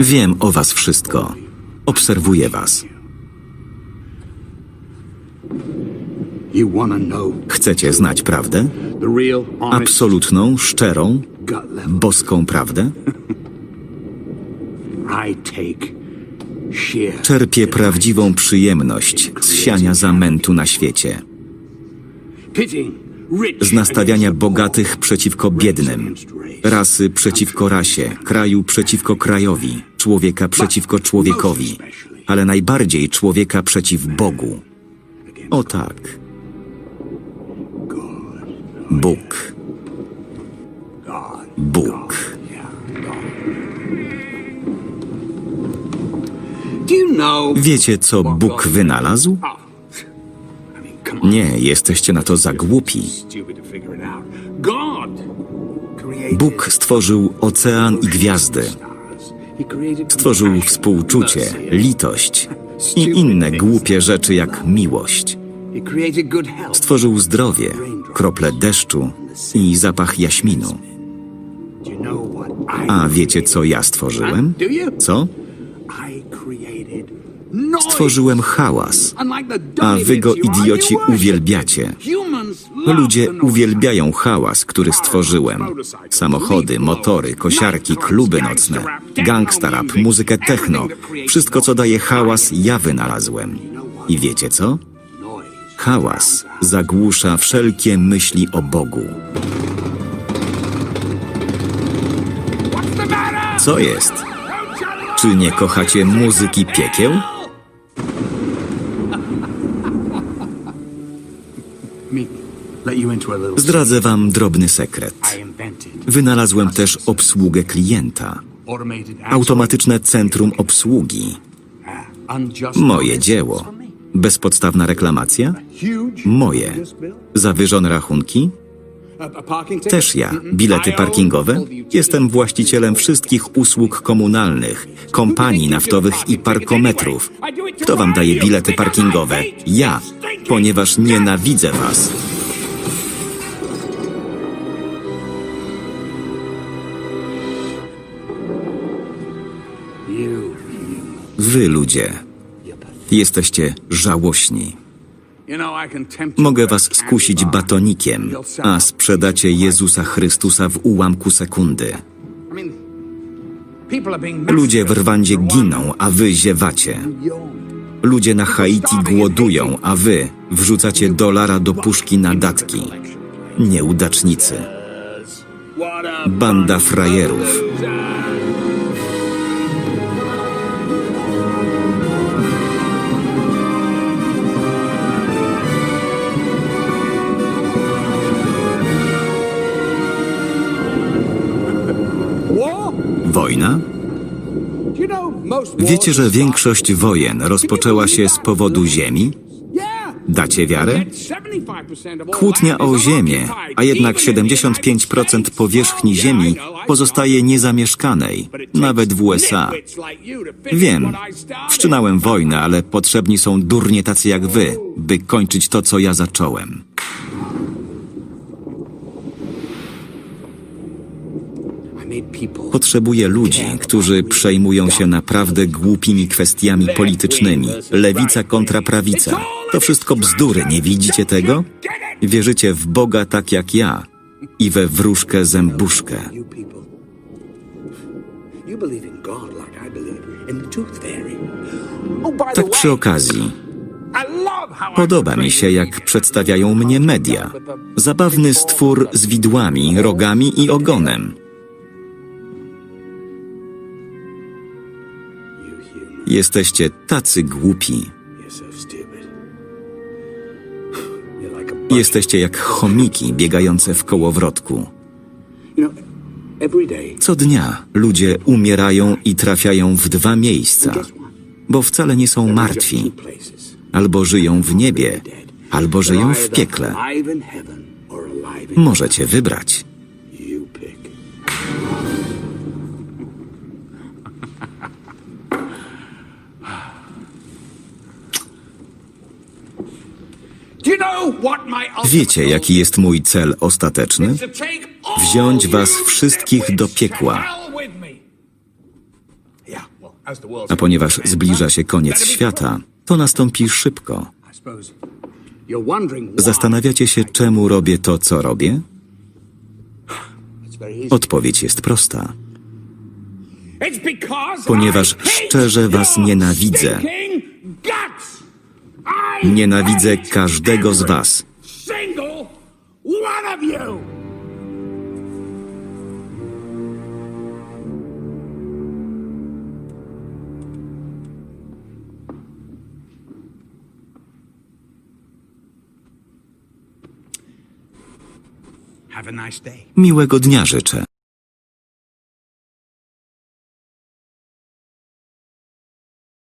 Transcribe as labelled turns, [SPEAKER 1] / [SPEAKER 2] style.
[SPEAKER 1] Wiem o was wszystko. Obserwuję was. Chcecie znać prawdę? Absolutną, szczerą, boską prawdę? Czerpię prawdziwą przyjemność z siania zamętu na świecie, z nastawiania bogatych przeciwko biednym, rasy przeciwko rasie, kraju przeciwko krajowi, człowieka przeciwko człowiekowi, ale najbardziej człowieka przeciw Bogu. O tak. Bóg. Bóg. Wiecie, co Bóg wynalazł? Nie, jesteście na to za głupi. Bóg stworzył ocean i gwiazdy. Stworzył współczucie, litość i inne głupie rzeczy jak miłość. Stworzył zdrowie, krople deszczu i zapach jaśminu. A wiecie, co ja stworzyłem? Co? Stworzyłem hałas. A wy go, idioci, uwielbiacie. Ludzie uwielbiają hałas, który stworzyłem. Samochody, motory, kosiarki, kluby nocne, gangsta rap, muzykę techno. Wszystko, co daje hałas, ja wynalazłem. I wiecie co? Hałas zagłusza wszelkie myśli o Bogu. Co jest? Czy nie kochacie muzyki piekieł? Zdradzę wam drobny sekret. Wynalazłem też obsługę klienta. Automatyczne centrum obsługi. Moje dzieło. Bezpodstawna reklamacja? Moje. Zawyżone rachunki? Też ja. Bilety parkingowe? Jestem właścicielem wszystkich usług komunalnych, kompanii naftowych i parkometrów. Kto wam daje bilety parkingowe? Ja, ponieważ nienawidzę was. Wy ludzie, jesteście żałośni. Mogę was skusić batonikiem, a sprzedacie Jezusa Chrystusa w ułamku sekundy. Ludzie w Rwandzie giną, a wy ziewacie. Ludzie na Haiti głodują, a wy wrzucacie dolara do puszki na datki. Nieudacznicy. Banda frajerów. Wiecie, że większość wojen rozpoczęła się z powodu ziemi? Dacie wiarę?
[SPEAKER 2] 75%
[SPEAKER 1] Kłótnia o ziemię, a jednak
[SPEAKER 2] even in the
[SPEAKER 1] 70%
[SPEAKER 2] United
[SPEAKER 1] powierzchni
[SPEAKER 2] States.
[SPEAKER 1] ziemi pozostaje niezamieszkanej, nawet w USA. Wiem, wszczynałem wojnę, ale potrzebni są durnie tacy jak wy, by kończyć to, co ja zacząłem. Potrzebuję ludzi, którzy przejmują się naprawdę głupimi kwestiami politycznymi. Lewica kontra prawica. To wszystko bzdury, nie widzicie tego? Wierzycie w Boga tak jak ja i we wróżkę zębuszkę. Tak przy okazji, podoba mi się, jak przedstawiają mnie media. Zabawny stwór z widłami, rogami i ogonem. Jesteście tacy głupi. Jesteście jak chomiki biegające w kołowrotku. Co dnia ludzie umierają i trafiają w dwa miejsca, bo wcale nie są martwi. Albo żyją w niebie, albo żyją w piekle. Możecie wybrać. Wiecie, jaki jest mój cel ostateczny?
[SPEAKER 2] wziąć was wszystkich do piekła. A ponieważ zbliża się koniec świata, to nastąpi szybko. Zastanawiacie się, czemu robię to, co robię? Odpowiedź jest prosta.
[SPEAKER 1] Ponieważ
[SPEAKER 2] szczerze was nienawidzę. Nienawidzę każdego z was. Miłego dnia życzę.